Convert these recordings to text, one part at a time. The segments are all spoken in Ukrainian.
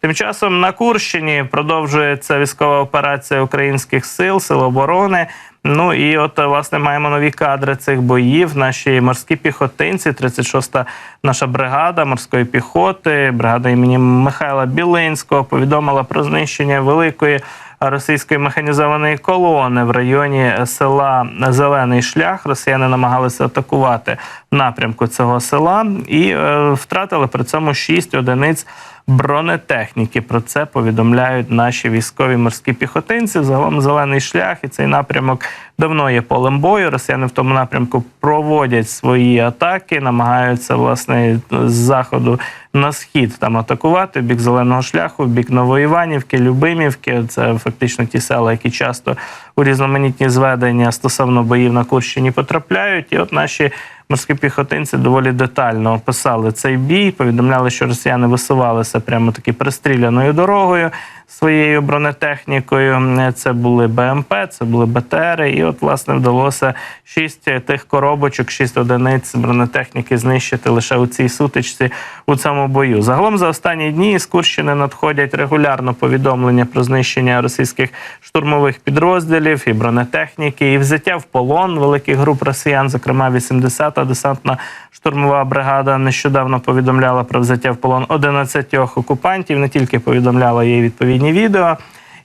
Тим часом на Курщині продовжується військова операція українських сил, сил оборони. Ну і от власне маємо нові кадри цих боїв. Наші морські піхотинці, 36-та наша бригада морської піхоти, бригада імені Михайла Білинського повідомила про знищення великої російської механізованої колони в районі села Зелений Шлях. Росіяни намагалися атакувати напрямку цього села і е, втратили при цьому 6 одиниць бронетехніки. Про це повідомляють наші військові морські піхотинці. Загалом зелений шлях і цей напрямок давно є полем бою. Росіяни в тому напрямку проводять свої атаки, намагаються власне з заходу на схід там атакувати в бік зеленого шляху, в бік Новоіванівки, Любимівки. Це фактично ті села, які часто у різноманітні зведення стосовно боїв на Курщині потрапляють. І от наші морські піхотинці доволі детально описали цей бій. Повідомляли, що росіяни висувалися прямо таки пристріляною дорогою своєю бронетехнікою. Це були БМП, це були БТР. І от власне вдалося шість тих коробочок, шість одиниць бронетехніки знищити лише у цій сутичці у цьому бою. Загалом за останні дні з Курщини надходять регулярно повідомлення про знищення російських штурмових підрозділів і бронетехніки, і взяття в полон великих груп росіян, зокрема 80-та десантна штурмова бригада нещодавно повідомляла про взяття в полон 11 окупантів. Не тільки повідомляла їй відповідні відео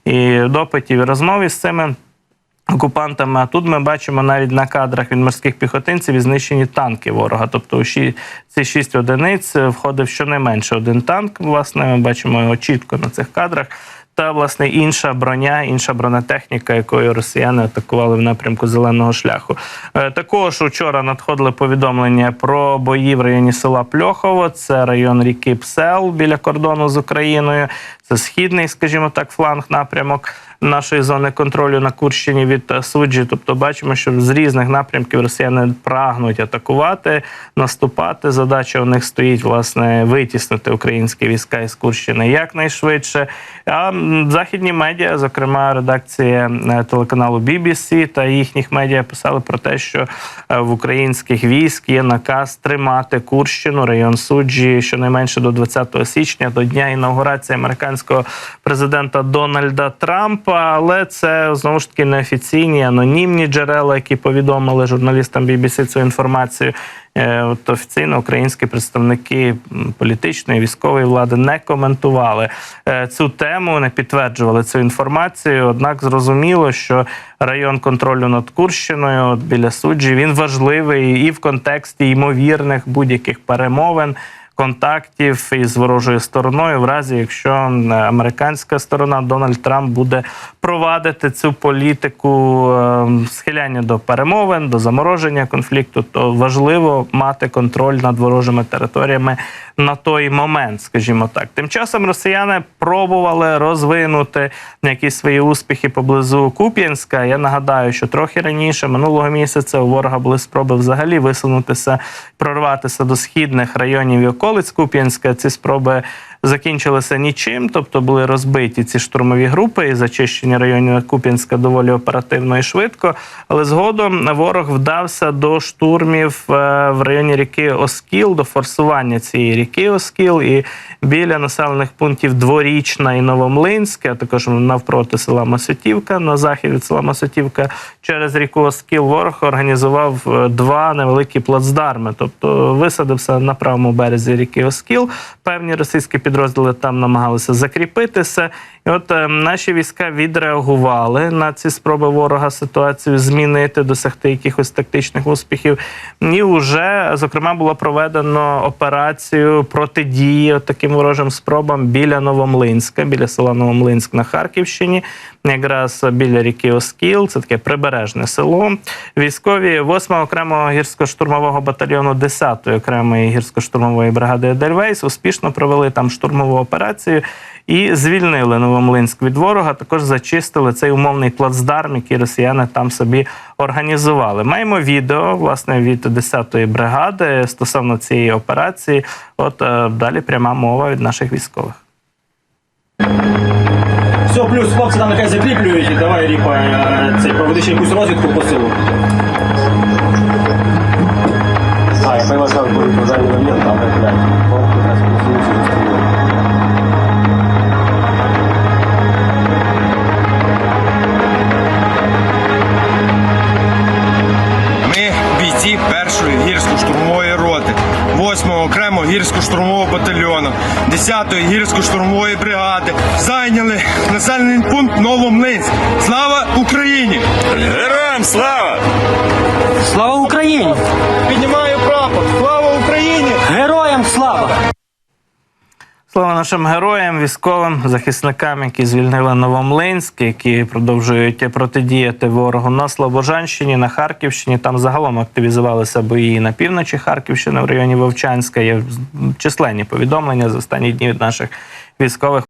і допитів і розмов із цими. Окупантами, а тут ми бачимо навіть на кадрах від морських піхотинців і знищені танки ворога. Тобто ші- ці шість одиниць входив щонайменше один танк. Власне, ми бачимо його чітко на цих кадрах. Та власне інша броня, інша бронетехніка, якою росіяни атакували в напрямку зеленого шляху. Е, Також учора надходили повідомлення про бої в районі села Пльохово. Це район ріки Псел біля кордону з Україною. Це східний, скажімо так, фланг напрямок нашої зони контролю на Курщині від е, суджі. Тобто, бачимо, що з різних напрямків росіяни прагнуть атакувати, наступати. Задача у них стоїть власне витіснити українські війська із Курщини якнайшвидше. А західні медіа, зокрема редакція е, телеканалу BBC та їхніх медіа, писали про те, що е, в українських військ є наказ тримати Курщину, район суджі щонайменше до 20 січня, до дня інаугурації американського президента Дональда Трампа. Але це знову ж таки неофіційні анонімні джерела, які повідомили журналістам BBC цю інформацію. Е, От офіційно українські представники політичної військової влади не коментували е, цю тему, не підтверджували цю інформацію. Однак зрозуміло, що район контролю над Курщиною от біля суджі він важливий і в контексті ймовірних будь-яких перемовин. Контактів із ворожою стороною, в разі якщо американська сторона Дональд Трамп буде провадити цю політику е, схиляння до перемовин, до замороження конфлікту, то важливо мати контроль над ворожими територіями на той момент, скажімо так. Тим часом росіяни пробували розвинути якісь свої успіхи поблизу Куп'янська. Я нагадаю, що трохи раніше минулого місяця у ворога були спроби взагалі висунутися, прорватися до східних районів і околиць Куп'янська. Ці спроби закінчилися нічим, тобто були розбиті ці штурмові групи і зачищення районів Куп'янська доволі оперативно і швидко. Але згодом ворог вдався до штурмів е, в районі ріки Оскіл, до форсування цієї ріки Оскіл і біля населених пунктів Дворічна і Новомлинське, а також навпроти села Масютівка, на захід від села Масютівка, через ріку Оскіл ворог організував е, два невеликі плацдарми, тобто висадився на правому березі ріки Оскіл. Певні російські підрозділи там намагалися закріпитися. І от е, наші війська відреагували на ці спроби ворога ситуацію змінити, досягти якихось тактичних успіхів. І вже зокрема було проведено операцію протидії таким ворожим спробам біля Новомлинська, біля села Новомлинськ на Харківщині, якраз біля ріки Оскіл. Це таке прибережне село. Військові 8-го окремого гірсько-штурмового батальйону 10-ї окремої гірсько-штурмової бригади Едельвейс успішно провели там штурмову операцію і звільнили Новомлинськ від ворога. Також зачистили цей умовний плацдарм, який росіяни там собі організували. Маємо відео власне від 10-ї бригади стосовно цієї операції. От е, далі пряма мова від наших військових. Все, плюс хлопці там нехай закріплюють, давай ріпа е, цей проведи ще якусь розвідку по силу. Ми вас там були по зайнятому момент, але блядь, полку нас посунулися зустріли. Ми бійці першої гірсько-штурмової роти, 8-го окремого гірсько-штурмового батальйону, 10-ї гірсько-штурмової бригади зайняли населений пункт Новомлинськ. Слава Україні! Героям слава! Слава Україні! Піднімаємо! Прапор! Слава Україні! Героям слава! Слава нашим героям, військовим захисникам, які звільнили Новомлинськ, які продовжують протидіяти ворогу на Слобожанщині, на Харківщині. Там загалом активізувалися бої на півночі Харківщини в районі Вовчанська. Є численні повідомлення за останні дні від наших військових